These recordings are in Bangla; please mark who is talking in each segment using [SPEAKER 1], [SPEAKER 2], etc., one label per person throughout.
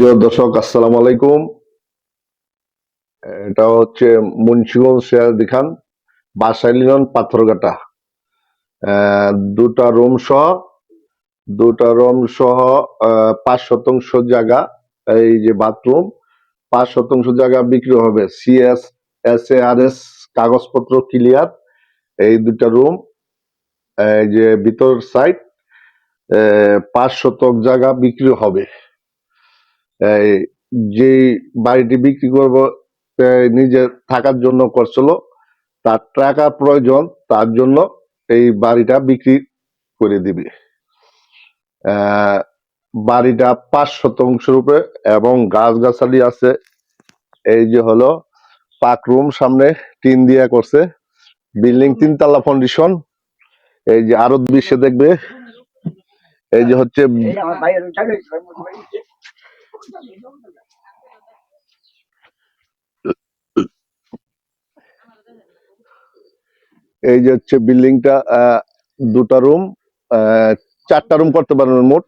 [SPEAKER 1] প্রিয় দর্শক, আসসালামু আলাইকুম। এটা হচ্ছে মুন্সিগঞ্জ শেয়ার দেখান বাসাইলিয়ন পাথরঘাটা। দুটা রুম সহ, দুটা রুম সহ পাঁচ শতাংশ জায়গা, এই যে বাথরুম, পাঁচ শতাংশ জায়গা বিক্রি হবে। CS S A R S কাগজপত্র ক্লিয়ার, এই দুটা রুম, এই যে ভিতর সাইড পাঁচ শতক জায়গা বিক্রি হবে। এই যে বাড়িটি বিক্রি করব নিজে থাকার জন্য করছিল, তার টাকা প্রয়োজন, তার জন্য এই বাড়িটা বিক্রি করে দিবে। বাড়িটা পাঁচ শতাংশ রূপে এবং গাছগাছালি আছে। এই যে হলো পাক রুম, সামনে টিন দিয়া করছে। বিল্ডিং তিনতলা ফাউন্ডেশন এই যে আরও দৃশ্যে দেখবে। এই যে হচ্ছে এই যে হচ্ছে বিল্ডিংটা দুটা রুম চারটা রুম করতে পারবেন মোট।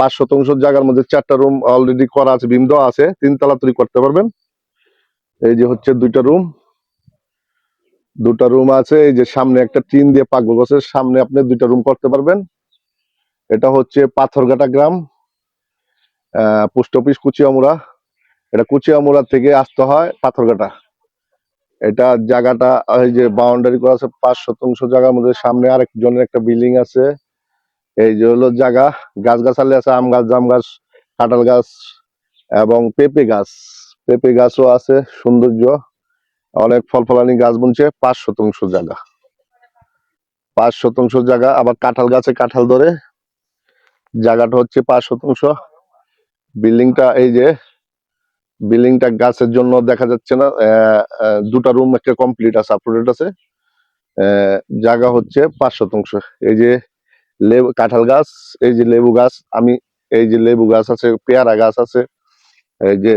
[SPEAKER 1] পাঁচ শতাংশ জায়গার মধ্যে চারটা রুম অলরেডি করা আছে, বিম দেওয়া আছে, তিনতলা তৈরি করতে পারবেন। এই যে হচ্ছে দুইটা রুম। দুটা রুম আছে, এই যে সামনে একটা টিন দিয়ে পাকবো গছের সামনে আপনি দুইটা রুম করতে পারবেন। এটা হচ্ছে পাথরঘাটা গ্রাম। Post office Kuchiamura. এটা কুচিয়ামুড়া থেকে আসতে হয় পাথরঘাটা। এটা জায়গাটা, এই যে বাউন্ডারি করা আছে, পাঁচ শতাংশ জায়গার মধ্যে সামনে আরেকজনের একটা বিল্ডিং আছে। এই যে হলো জায়গা গাছ গাছালি আছে, আম গাছ, জাম গাছ, কাঁঠাল গাছ এবং পেঁপে গাছ। পেঁপে গাছও আছে, সৌন্দর্য। অনেক ফল ফলানি গাছ বুনছে, পাঁচ শতাংশ জায়গা। পাঁচ শতাংশ জায়গা, আবার কাঁঠাল গাছে কাঁঠাল ধরে। জায়গাটা হচ্ছে পাঁচ শতাংশ। বিল্ডিংটা এই যে, বিল্ডিংটা গাছের জন্য দেখা যাচ্ছে না দুটা রুম একটা কমপ্লিট আছে আপলোডেড আছে। জায়গা হচ্ছে পাঁচ শতাংশ। এই যে লেবু, কাঁঠাল গাছ, এই যে লেবু গাছ, আমি এই যে লেবু গাছ আছে, পেয়ারা গাছ আছে, এই যে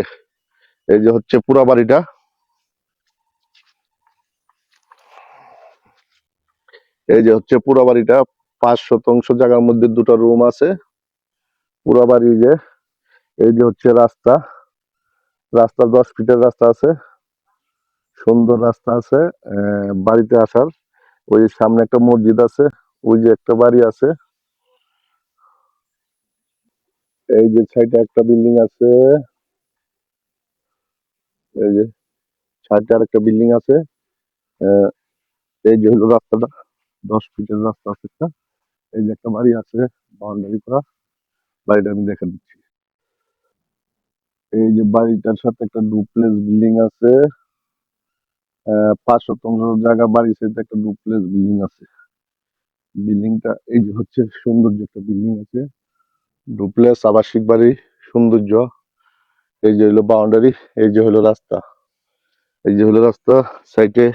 [SPEAKER 1] এই যে হচ্ছে পুরা বাড়িটা। এই যে হচ্ছে পুরা বাড়িটা, পাঁচ শতাংশ জায়গার মধ্যে দুটো রুম আছে। পুরা বাড়ি যে এই যে হচ্ছে রাস্তা রাস্তা দশ ফিটের রাস্তা আছে, সুন্দর রাস্তা আছে বাড়িতে আসার। ওই সামনে একটা মসজিদ আছে, ওই যে একটা বাড়ি আছে। এই যে সাইডে একটা বিল্ডিং আছে। এই যে সাইডে আর একটা বিল্ডিং আছে। এই যে হলো রাস্তাটা, দশ ফিটের রাস্তা আছে একটা। এই যে একটা বাড়ি আছে বাউন্ডারি করা। বাড়িটা আমি দেখা দিচ্ছি। এই যে বাড়িটার সাথে একটা ডুপ্লেক্স বিল্ডিং আছে পাঁচ শতাংশ জায়গা বাড়ির সাথে একটা ডুপ্লেক্স বিল্ডিং আছে। বিল্ডিংটা এই যে হচ্ছে সৌন্দর্য একটা বিল্ডিং আছে। ডুপ্লেক্স আবাসিক বাড়ি, সৌন্দর্য। এই যে হলো বাউন্ডারি এই যে হলো রাস্তা। এই যে হলো রাস্তা সাইডে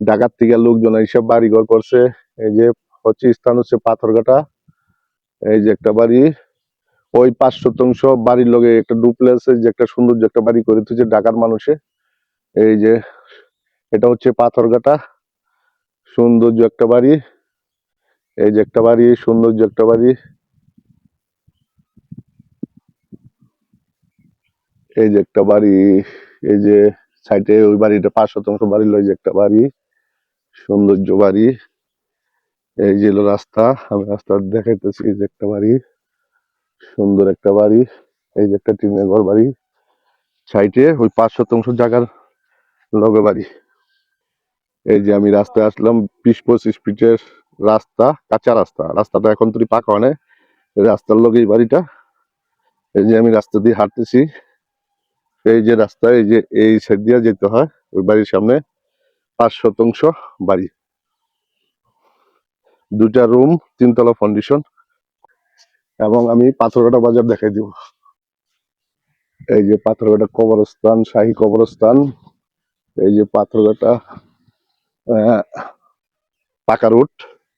[SPEAKER 1] ঢাকার থেকে লোকজন এইসব বাড়ি ঘর করছে। এই যে হচ্ছে স্থান হচ্ছে পাথরঘাটা। এই যে একটা বাড়ি। ওই পাঁচ শতাংশ বাড়ির লগে একটা ডুপ্লেক্স যে একটা সৌন্দর্য একটা বাড়ি করে তুলছে ঢাকার মানুষে। এই যে, এটা হচ্ছে পাথরঘাটা। সৌন্দর্য একটা বাড়ি। এই যে একটা বাড়ি, সৌন্দর্য একটা বাড়ি। এই যে একটা বাড়ি, এই যে সাইডে ওই বাড়িটা পাঁচ শতাংশ বাড়ি লয় যে একটা বাড়ি, সৌন্দর্য বাড়ি। এই যে রাস্তা, আমি রাস্তা দেখাইতেছি যে একটা বাড়ি। সুন্দর একটা বাড়ি। এই যে একটা টিনের ঘর বাড়ি। সাইডে ওই পাঁচ শতাংশ জায়গার লগে বাড়ি। এই যে আমি রাস্তায় আসলাম, বিশ পঁচিশ ফিটের রাস্তা, কাঁচা রাস্তা। রাস্তাটা এখন তুই পাকা হয় রাস্তার লগে এই বাড়িটা। এই যে আমি রাস্তা দিয়ে হাঁটতেছি। এই যে রাস্তা, এই যে এই সাইড দিয়ে যেতে হয়, ওই বাড়ির সামনে পাঁচ শতাংশ বাড়ি। দুটা রুম, তিনতলা ফাউন্ডেশন। এবং আমি পাথরঘাটা বাজার দেখাই দিব। এই যে পাথরঘাটা কবরস্থান শাহী কবরস্থান। এই যে পাথরঘাটা আহ, পাকা রুট।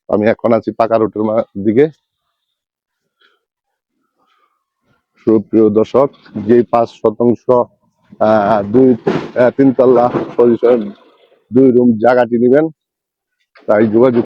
[SPEAKER 1] আমি এখন আছি পাকা রুটের দিকে। সুপ্রিয় দর্শক যে পাঁচ শতাংশ দুই তিনতলা পজিশন দুই রুম জায়গাটি নেবেন তাই যোগাযোগ